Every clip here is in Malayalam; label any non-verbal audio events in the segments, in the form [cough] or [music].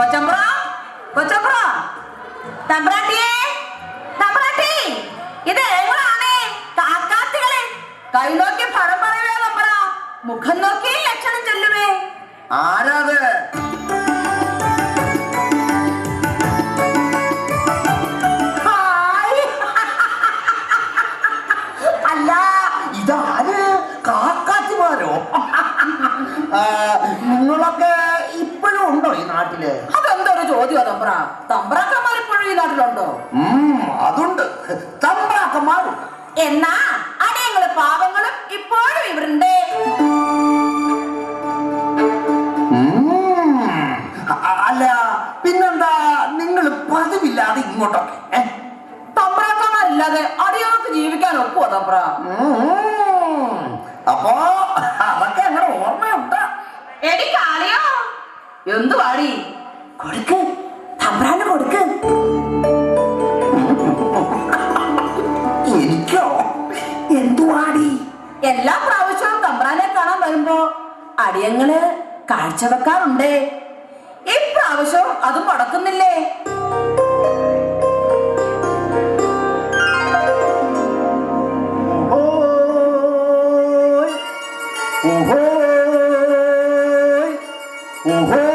കൊച്ചമ്പ്ര കൊച്ചമ്പ്ര തമ്പ്രാട്ടിയേ തമ്പ്രാട്ടി ഇത് എങ്ങളാണേ കാക്കാത്തികളെ കൈ നോക്കി ഫലം പറയുവേ തമ്പ്ര മുഖം നോക്കി ലക്ഷണം ചെല്ലുവേ ആരാത്. അല്ല ഇതാര് കാക്കാത്തിമാരോ നിങ്ങളൊക്കെ ഉണ്ടോ ഈ നാട്ടിൽ? അതെന്തൊരു ചോദ്യമാ തമ്പ്ര? തമ്പ്രാക്കന്മാർ ഇപ്പോഴും ഈ നാട്ടിലുണ്ടോ? അതുണ്ട്. തമ്പ്രാക്കന്മാരുണ്ട് എന്നാ അടിയങ്ങൾ പാവങ്ങളും ഇപ്പോഴും ഇവരുണ്ട് അല്ല പിന്നെന്താ നിങ്ങൾ പതിവില്ലാതെ ഇങ്ങോട്ടൊക്കെ? തമ്പ്രാക്കന്മാരില്ലാതെ അടിയങ്ങൾക്ക് ജീവിക്കാൻ ഒക്കുവോ തമ്പ്ര? അപ്പോ അതൊക്കെ അങ്ങനെ ഓർമ്മയുണ്ട്. എടി കാളിയോ എന്തു വാടി? കൊടുക്ക്. തമ്പ്രാന് കൊടുക്ക്. എനിക്കോ? എന്തു വാടി? എല്ലാ പ്രാവശ്യവും തമ്പ്രാനെ കാണാൻ വരുമ്പോ അടിയങ്ങൾ കാഴ്ചവെക്കാറുണ്ട് ഇപ്രാവശ്യവും അത് മുടക്കുന്നില്ലേ? ഓഹോ. ഓഹോയ്,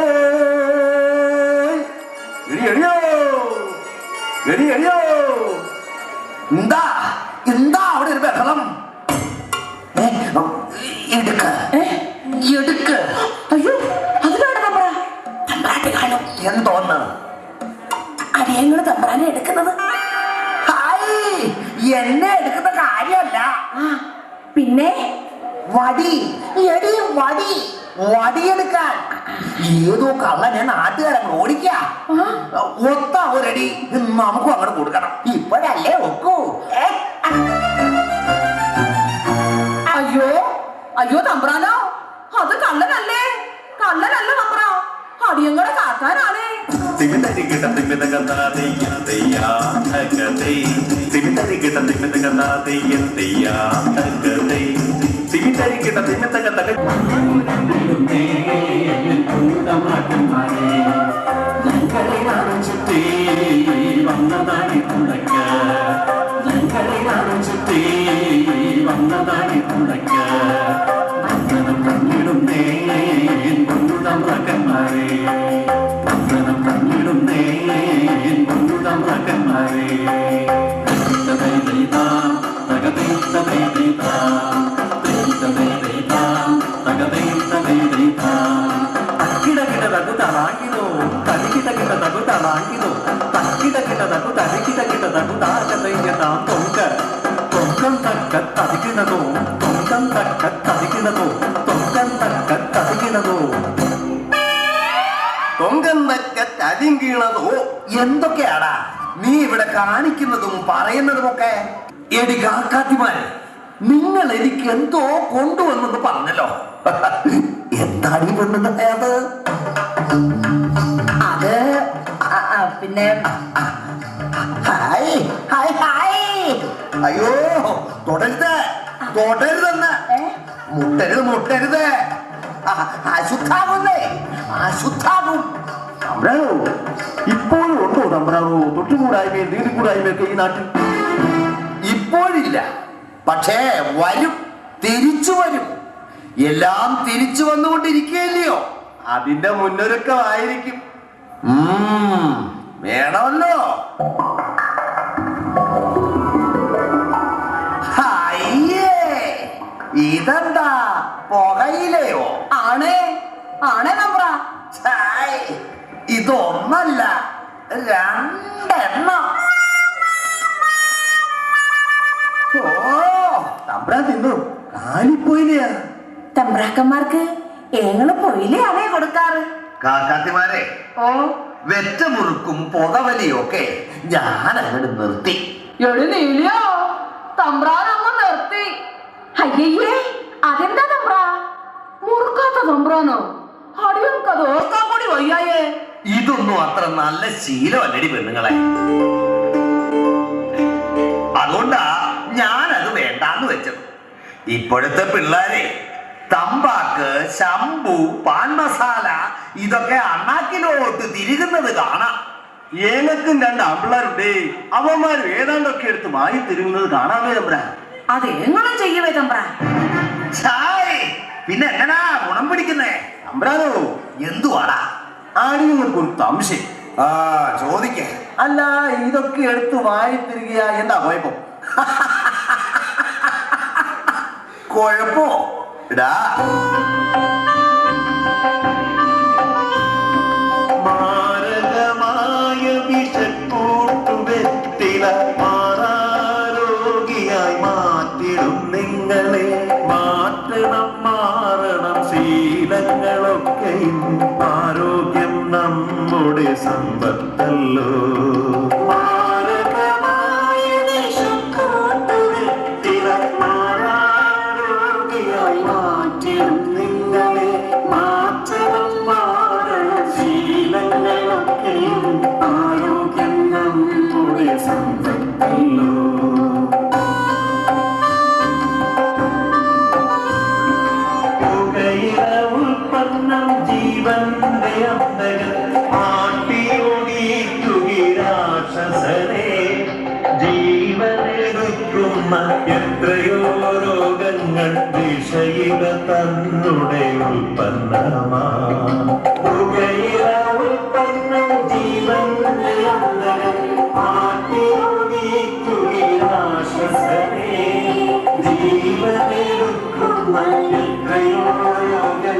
പിന്നെ വടി. എടി വടി. വടിയെടുക്കാൻ ഏതോ കള്ളനെ നാട്ടുകാരങ്ങൾ ഓടിക്ക. ഒത്ത ഒരടി നമുക്കും അങ്ങോട്ട് കൊടുക്കണം. ഇപ്പോഴല്ലേ ഒക്കൂ. അയ്യോ അയ്യോ തമ്പ്രാനോ അത് കള്ളനല്ലേ? കള്ളനല്ല അടിയങ്ങളെ കാക്കാനാണേ തിമിതരികിട തിമിതകഥാ തെയ്യ തെയ്യാ തകതേ തിമിതരികിട തിമിതകഥാ തെയ്യ തെയ്യാ മകന്മാരെ വന്ദനം തന്നിടുന്നേ കൊണ്ടുടം മകന്മാരെ తక్కిడ గిట తగ్గు తలాంగిదో తలికిట గిట తగ్గు తలాంగిదో తక్కిట గిట తగ్గు తలికిట గిట తగ్గు తాకదయ్యత తొంక తొంకం తక్క తదికినదో తొంకం తక్క తదికినదో తొంకం తక్క తదికినదో തൊങ്കന്തക്ക തതിങ്കീണതോ എന്തൊക്കെയാടാ? നീ ഇവിടെ കാണിക്കുന്നതും പറയുന്നതുമൊക്കെ? എടി കാക്കാത്തിമാര് നിങ്ങൾ എനിക്ക് എന്തോ കൊണ്ടുവന്നെന്ന് പറഞ്ഞല്ലോ. എന്താണ് ഈ പെണ്ണുണ്ടായത് അത് അത് പിന്നെ? Hi hi hi. അയ്യോ തുടരുത് തുടരുതെന്ന്? മുട്ടരുത് മുട്ടരുത്. അശുദ്ധാകുന്നേ അശുദ്ധാകും. തമ്പ്രാനോ? ഇപ്പോഴും ഉണ്ടോ തമ്പ്രാനോ? തൊട്ടുകൂടായ്മയും നീതികൂടായ്മയൊക്കെ ഈ നാട്ടിൽ? ഇപ്പോഴില്ല. പക്ഷേ വരും. തിരിച്ചു വരും. എല്ലാം തിരിച്ചു വന്നുകൊണ്ടിരിക്കുകയല്ലയോ? അതിന്റെ മുന്നൊരുക്കമായിരിക്കും. വേണമല്ലോ. ഇതെന്താ? പുകയിലെയോ? ആണേ ആണേ നമ്പ്ര ഇതൊന്നല്ല രണ്ടെണ്ണം. ഓ തമ്പ്രാൻ തിന്നു. കാലിപ്പോയില്ലയാ തമ്പ്രാക്കന്മാർക്ക് ഏങ്ങൾ പൊയിലയാണേ കൊടുക്കാറ്. കാക്കാത്തിമാരെ ഓ. വെറ്റ മുറുക്കും പുകവലിയും ഒക്കെ ഞാൻ അങ്ങോട്ട് നിർത്തി. എടി നീലിയോ തമ്പ്രാനമ്മ നിർത്തി. അയ്യേ അതെന്താ തമ്പ്ര? മുറുക്കാത്ത തമ്പ്രാനോ? അടിയൊക്കെ അത് ഓർക്കാൻ കൂടി വയ്യായേ. ഇതൊന്നും അത്ര നല്ല ശീലമല്ലടി പെണ്ണുങ്ങളെ. അതുകൊണ്ടാ ഞാനത് വേണ്ടാന്ന് വെച്ചത്. ഇപ്പോഴത്തെ പിള്ളേരെ തമ്പാക്ക് ശംഭു പാൻ മസാല ഇതൊക്കെ അണ്ണാക്കിലോട്ട് തിരികുന്നത് കാണാം. ഏങ്ങക്കും രണ്ട് ആമ്പിള്ളേരുണ്ട്. അവന്മാരും ഏതാണ്ടൊക്കെ എടുത്ത് വായി തിരുകുന്നത് കാണാമേ തമ്പ്ര. അത് എങ്ങനെ ചെയ്യുവേ തമ്പ്ര? പിന്നെ എങ്ങനാ ഗുണം പിടിക്കുന്നേ? തമ്പ്രാനോ എന്തുവാടാ? ആടിയങ്ങൾക്ക് ഒരു സംശയം ആ ചോദിക്കേ. അല്ല ഇതൊക്കെ എടുത്ത് വായി തിരികെ എന്താ കുഴപ്പം? [laughs] കുഴപ്പോ ഇടാ ആരോഗ്യം നമ്മുടെ സമ്പത്തല്ലോ. ഉൽപ്പന്നം ജീവന്റെ അന്തകൻ. ആട്ടിയൊടിക്കുകി രാക്ഷസനെ ജീവനെടുക്കുന്ന എത്രയോ രോഗങ്ങൾ വിഷയില തന്നുടെ ഉൽപ്പന്നമാ. പുകയില ഉൽപ്പന്നം ജീവന്റെ അന്തകൻ. ആട്ടിയൊടിക്കുകി രാക്ഷസനെ ജീവനെടുക്കുന്ന എത്രയോ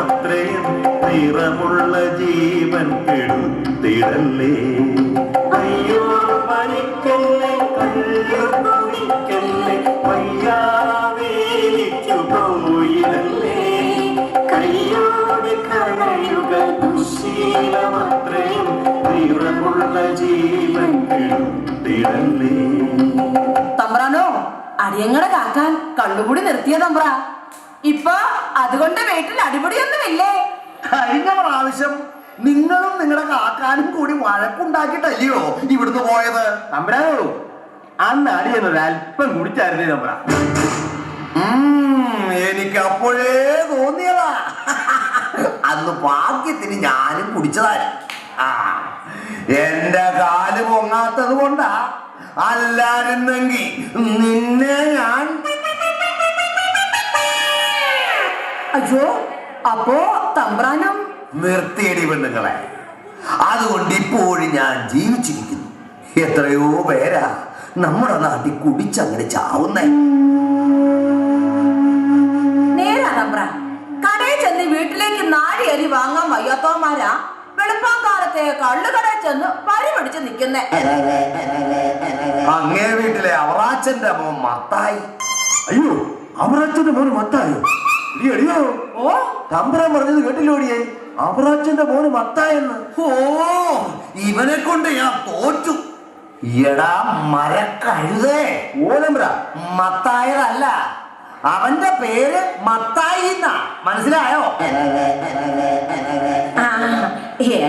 ദുശീലമത്രയും നിറമുള്ള ജീവൻ കെടുത്തിടല്ലേ? അയ്യോ വലിക്കല്ലേ കള്ളു കുടിക്കല്ലേ പയ്യാവേലിക്കു പോയിടല്ലേ? കയ്യോട് കളയുക ദുശീലമത്രയും നിറമുള്ള ജീവൻ കെടുത്തിടല്ലേ? തമ്പ്രാനോ അടിയങ്ങളെ കാക്കാൻ കണ്ണുകൂടി നിർത്തിയ തമ്പ്ര. ഇപ്പൊ അതുകൊണ്ട് വീട്ടിൽ അടിപൊളിയൊന്നുമില്ലേ കഴിഞ്ഞ പ്രാവശ്യം നിങ്ങളും നിങ്ങളുടെ കാക്കാനും കൂടി വഴക്കുണ്ടാക്കിയിട്ടല്ലയോ ഇവിടുന്ന് പോയത്? തമ്പ്രാനോ അന്ന് അടിയെന്നൊരു അല്പം കുടിച്ചായിരുന്നേ ഉം, എനിക്ക് അപ്പോഴേ തോന്നിയതാ. അന്ന് ഭാഗ്യത്തിന് ഞാനും കുടിച്ചതായിരുന്നു ആ എന്റെ കാൽ പൊങ്ങാത്തത് കൊണ്ടാ. അല്ലാരുന്നെങ്കി നിന്നെ ഞാൻ അയ്യോ അപ്പോ തമ്പ്രാനം. നിർത്തിയടി പെണ്ണുങ്ങളെ. അതുകൊണ്ട് ഇപ്പോഴും ഞാൻ ജീവിച്ചിരിക്കുന്നു. എത്രയോ പേരാ നമ്മുടെ നാട്ടിൽ കുടിച്ചങ്ങനെ ചാവുന്നേ. നേരാ തമ്പ്ര കടയിൽ ചെന്ന് വീട്ടിലേക്ക് അരി വാങ്ങാൻ വയ്യാത്തവന്മാരാ. വെളുപ്പാങ്കാലത്തെ കള്ളുകടയിൽ ചെന്ന് പരിപടിച്ച് നിൽക്കുന്നേ. അങ്ങേ വീട്ടിലെ അവറാച്ചന്റെ മോൻ മത്തായി. അയ്യോ അവറാച്ചന്റെ മോൻ മത്തായോ? എടിയോ? ഓ? തമ്പുരാൻ പറഞ്ഞത് കേട്ടില്ലോടിയേ അവറാച്ചന്റെ മോന് മത്തായെന്ന്. ഓ ഇവനെ കൊണ്ട് ഞാൻ തോറ്റു. എടാ മരക്കഴുതേ. ഓലമ്പ്ര മത്തായതല്ല. അവന്റെ പേര് മത്തായി മനസ്സിലായോ? ആ,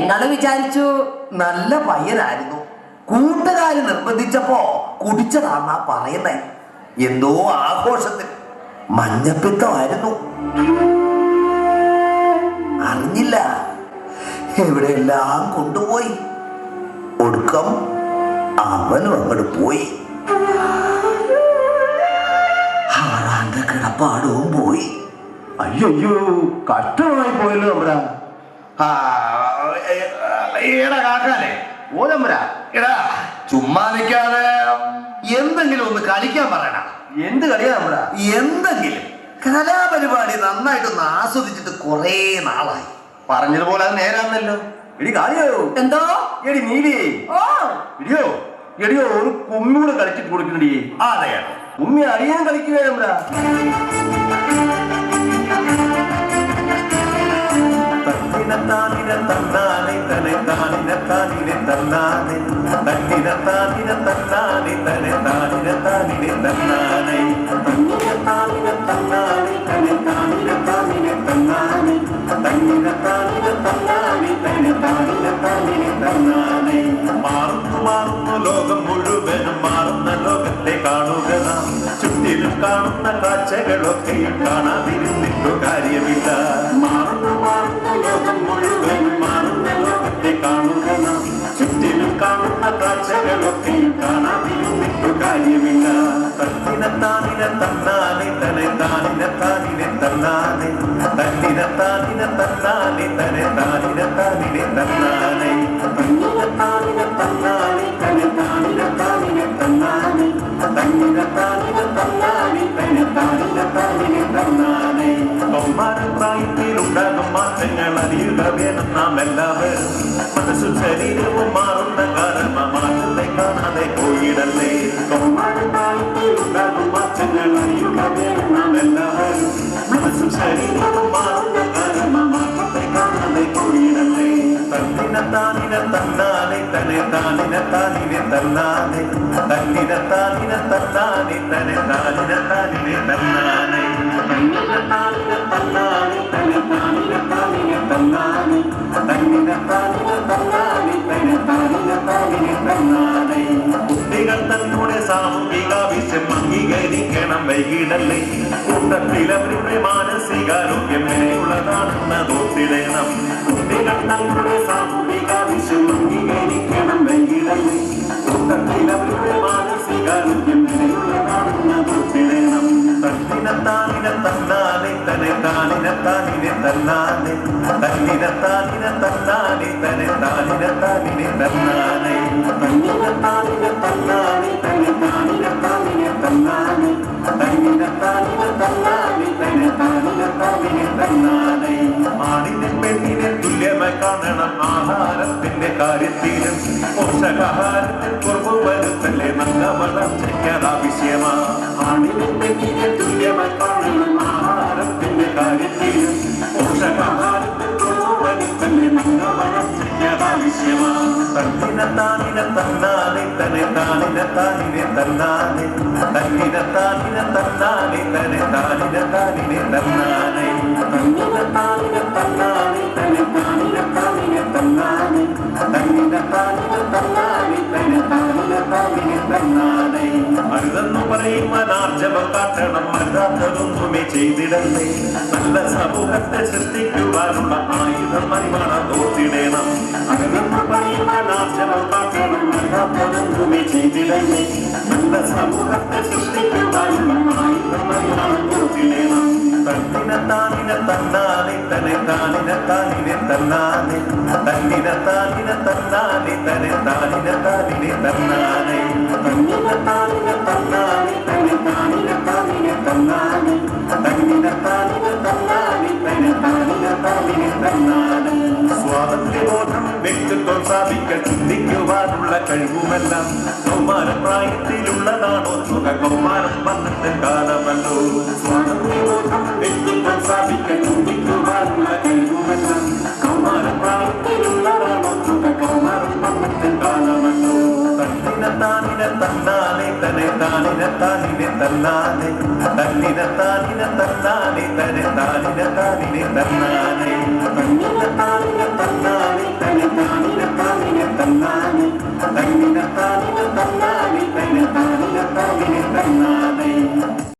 ഞങ്ങൾ വിചാരിച്ചു. നല്ല പയ്യനായിരുന്നു. കൂട്ടുകാര് നിർബന്ധിച്ചപ്പോ കുടിച്ചതാന്നാ പറയുന്നേ. എന്തോ ആഘോഷത്തിൽ. മഞ്ഞപ്പിത്തമായിരുന്നു. അറിഞ്ഞില്ല. എവിടെയെല്ലാം കൊണ്ടുപോയി? ഒടുക്കം അവനും അങ്ങോട്ട് പോയി. അവളാന്റെ കിടപ്പാടവും പോയി. അയ്യോ കഷ്ടമായി പോയല്ലോ നമ്മുടെ എടാ ചുമ്മാ നിൽക്കാതെ എന്തെങ്കിലും ഒന്ന് കളിക്കാൻ പറയണ. എന്ത് കളിയാ നമ്മുടെ എന്തെങ്കിലും. കലാപരിപാടി നന്നായിട്ടൊന്ന് ആസ്വദിച്ചിട്ട് കുറേ നാളായി. പറഞ്ഞതുപോലെ അത് നേരാന്നല്ലോ. എടി കാര്യോ എന്തോ? എടി നീലിയേ ഓ. എടിയോ? എടിയോ ഒരു കുമ്മിയൂടെ കളിച്ചിട്ട് കൊടുക്കണടി. അതെ. കുമ്മി അറിയാൻ കളിക്കുകയാണ് നമ്മുടെ തന്നിന തന്നാനെ തനെ താനിന താനിനെ തന്നാനെ തന്നിന താനിന തന്നാനെ തന്നെ തന്നാനെ തന്നാനെ താനിന തന്നാനെ മാറുന്നു മാറുന്നു ലോകം മുഴുവനും മാറുന്ന ലോകത്തെ കാണുക നാം. ചുറ്റിലും കാണുന്ന കാഴ്ചകളൊക്കെയും കാണാതിരുന്നിട്ടു കാര്യമില്ല. മാറുന്നു മാറുന്ന ലോകം മുഴുവനും മാറുന്ന ലോകത്തെ കാണുക നാം. ചുറ്റിലും കാണുന്ന കാഴ്ചകളൊക്കെയും കാണാതിരുന്നിട്ടു കാര്യമില്ല. തന്നിന താനിന തന്നാനെ തനെ താനിന താനിനെ തന്നാനെ തന്നിന താനിന തന്നാനെ തനെ താനിന താനിനെ തന്നാനെ തന്നിന താനിന തന്നാനെ തനെ താനിന താനിനെ തന്നാനെ തന്നിന താനിന തന്നാനെ തനെ താനിന താനിനെ തന്നാനെ കൗമാരം പ്രായത്തിലുണ്ടാകും മാറ്റങ്ങൾ അറിയുക വേണം നാം എല്ലാവരും മനസ്സും ശരീരവും മാറുന്ന കാലം ആ മാറ്റത്തെ കാണാതെ പോയിടല്ലേ കൗമാരം പ്രായത്തിലുണ്ടാകും മാറ്റങ്ങൾ അറിയുക വേണം നാം എല്ലാവരും മനസ്സും ശരീരവും മാറുന്ന കാലം ആ മാറ്റത്തെ കാണാതെ പോയിടല്ലേ തന്നിന താനിന തന്നാനെ തന്നെ താനിന താനിനെ തന്നാനെ തന്നിന താനിന തന്നാനെ തന്നെ താനിന താനിനെ തന്നാനെ തന്നിന താനിന തന്നാനെ തന്നെ താനിന താനിനെ തന്നാനെ തന്നിന താനിന തന്നാനെ തന്നെ താനിന താനിനെ തന്നാനെ കുട്ടികൾ തങ്ങളുടെ സാമൂഹികാവശ്യം അംഗീകരിക്കണം വൈകിടല്ലേ. കൂട്ടത്തിലവരുടെ മാനസിക മാനസികാരോഗ്യം എങ്ങനെയുള്ളതാണെന്ന് തോത്തിടേണം കുട്ടികൾ തങ്ങളുടെ സാമൂഹികാവശ്യം അംഗീകരിക്കണം വൈകിടല്ലേ. കൂട്ടത്തിലവരുടെ മാനസിക മാനസികാരോഗ്യം എങ്ങനെയുള്ളതാണെന്ന് തോത്തിടേണം തന്നിന താനിന തന്നാനെ തന്നെ താനിന താനിനെ തന്നാനെ തന്നിനെ താനിന തന്നാനെ തന്നെ താനിന താനിനെ തന്നാനെ തന്നിന താനിന തന്നാനെ തന്നെ താനിന താനിനെ തന്നാനെ തന്നിന താനിന തന്നാനെ തന്നെ താനിന താനിനെ തന്നാനെ ആണിനെ പെണ്ണിനെ തുല്യമായി കാണണം ആഹാരത്തിന്റെ കാര്യത്തിലും പോഷകാഹാരത്തിൽ കുറവ് വരുത്തല്ലേ നല്ല വളർച്ചയ്ക്ക് ആവശ്യമാ ആണിന്റെ പെണ്ണിനെ തുല്യമായി കാണണം ആഹാരത്തിന്റെ കാര്യത്തിലും പോഷകാഹാരത്തിൽ കുറവ് വരുത്തല്ലേ നല്ല വളർച്ചയ്ക്ക് ആവശ്യമാ തന്നിന താനിന തന്നാനെ തന്നെ താനിന താനിനെ തന്നാനെ തന്നിന താനിന തന്നാനെ തന്നെ താനിന താനിനെ അരുതെന്നു പറയുന്ന നാർജവം കാട്ടണം അരുതാത്തതൊന്നുമേ ചെയ്തിടല്ലേ നല്ല സമൂഹത്തെ സൃഷ്ടിക്കുവാനുള്ള ആയുധം മറിമാണം തോത്തിടണം അരുതെന്നു പറയുന്ന നാർജവം കാട്ടണം അരുതാത്തതൊന്നുമേ ചെയ്തിടല്ലേ നല്ല സമൂഹത്തെ സൃഷ്ടിക്കുവാനുള്ള ആയുധം മറിമാണം തോത്തിടണം തന്നിന താനിന തന്നാനെ തന്നെ താനിന താനിനെ തന്നാനെ തന്നിന താനിന തന്നാനെ തന്നെ താനിന താനിനെ തന്നാനെ സ്വാതന്ത്ര്യബോധം വ്യക്തിത്വം സ്ഥാപിക്കൽ ചിന്തിക്കുവാനുള്ള കഴിവുമെല്ലാം കൗമാരപ്രായത്തിലുള്ളതാണോ സുഖ കൗമാരം വന്നിട്ട് കാലമല്ലോ സ്വാതന്ത്ര്യബോധം വ്യക്തിത്വം സ്ഥാപിക്കൽ താനിന താനിനെ തന്നാനെ തന്നിന താനിന തന്നാനെ തന്നെ താനിന താനിനെ തന്നാനെ തന്നിന താനിന തന്നാനെ തന്നെ താനിന താനിനെ തന്നാനെ തന്നിന താനിന തന്നാനെ തന്നെ താനിന താനിനെ തന്നാനെ